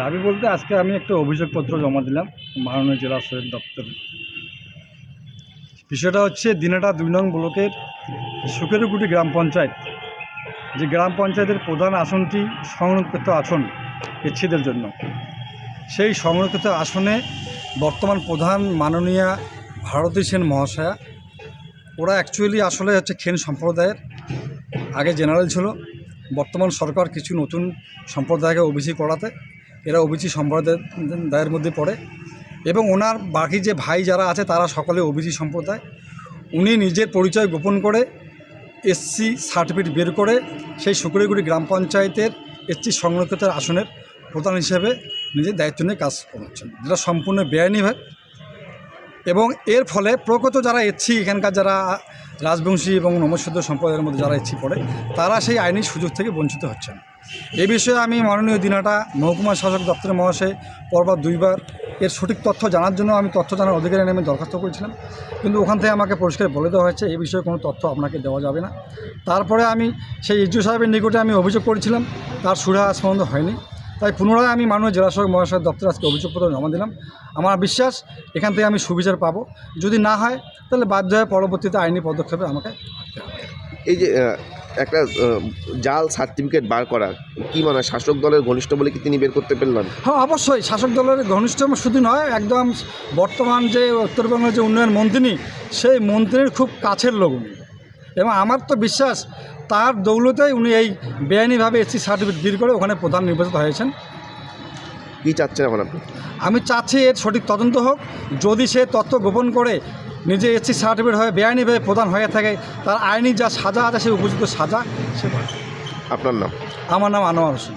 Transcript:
দাবি বলতে আজকে আমি একটা অভিযোগপত্র জমা দিলাম মাননীয় জেলা সহায়ক দপ্তরে। বিষয়টা হচ্ছে দিনাটা দুই নং ব্লকের সুকেরুকুটি গ্রাম পঞ্চায়েত। যে গ্রাম পঞ্চায়েতের প্রধান আসনটি সংরক্ষিত আসন এচ্ছিদের জন্য। সেই সংরক্ষিত আসনে বর্তমান প্রধান মাননীয়া ভারতী সেন মহাশয়া, ওরা অ্যাকচুয়ালি আসলে হচ্ছে খেন সম্প্রদায়ের আগে জেনারেল ছিল। বর্তমান সরকার কিছু নতুন সম্প্রদায়কে ওবিসি করাতে এরা ওবিসি সম্প্রদায়ের মধ্যে পড়ে এবং ওনার বাকি যে ভাই যারা আছে তারা সকলে ওবিসি সম্প্রদায়। উনি নিজের পরিচয় গোপন করে এসসি সার্টিফিকেট বের করে সেই শুকুরিগুড়ি গ্রাম পঞ্চায়েতের এসসি সংরক্ষিত আসনের প্রধান হিসেবে নিজের দায়িত্ব নিয়ে কাজ করছেন। যেটা সম্পূর্ণ বেআইনি বেআইনিভাবে এবং এর ফলে প্রকৃত যারা এসছি এখানকার যারা রাজবংশী এবং নমস্যুদ্ধ সম্প্রদায়ের মধ্যে যারা ইচ্ছি পড়ে, তারা সেই আইনি সুযোগ থেকে বঞ্চিত হচ্ছেন। এই বিষয়ে আমি মাননীয় দিনাটা মহকুমা শাসক দপ্তরের মহাশয় পরবার দুইবার এর সঠিক তথ্য জানার জন্য আমি তথ্য জানার অধিকারী নেমে দরখাস্ত করেছিলাম। কিন্তু ওখান থেকে আমাকে পরিষ্কার বলে দেওয়া হয়েছে এই বিষয়ে কোনো তথ্য আপনাকে দেওয়া যাবে না। তারপরে আমি সেই ইজু সাহেবের নিকটে আমি অভিযোগ করেছিলাম, তার সুরা পর্যন্ত হয়নি। তাই পুনরায় আমি মাননীয় জেলাশাসক মহাশয়ের দপ্তরে আজকে অভিযোগপত্র জমা দিলাম। আমার বিশ্বাস, এখান থেকে আমি সুবিচার পাবো। যদি না হয়, তাহলে বাধ্য হয়ে পরবর্তীতে আইনি পদক্ষেপে আমাকে এই যে একটা জাল সার্টিফিকেট বার করা কি মানে শাসক দলের ঘনিষ্ঠ বলে কি তিনি বের করতে পারলেন হ্যাঁ অবশ্যই শাসক দলের ঘনিষ্ঠ শুধু নয় একদম বর্তমান যে উত্তরবঙ্গের যে উন্নয়ন মন্ত্রী সেই মন্ত্রীর খুব কাছের লোক উনি। এবং আমার তো বিশ্বাস তার দৌলতেই উনি এই বেআইনিভাবে এসসি সার্টিফিকেট বের করে ওখানে প্রধান নির্বাচিত হয়েছেন। কি চাচ্ছেন এখন আপনি? আমি চাচ্ছি এর সঠিক তদন্ত হোক যদি সে তথ্য গোপন করে নিজে এসসি সার্টিফিকেট হয়ে বেআইনিভাবে প্রদান হয়ে থাকে। তার আইনি যা সাজা আছে সে উপযুক্ত সাজা সে আপনার নাম? আমার নাম আনোয়ার হোসেন।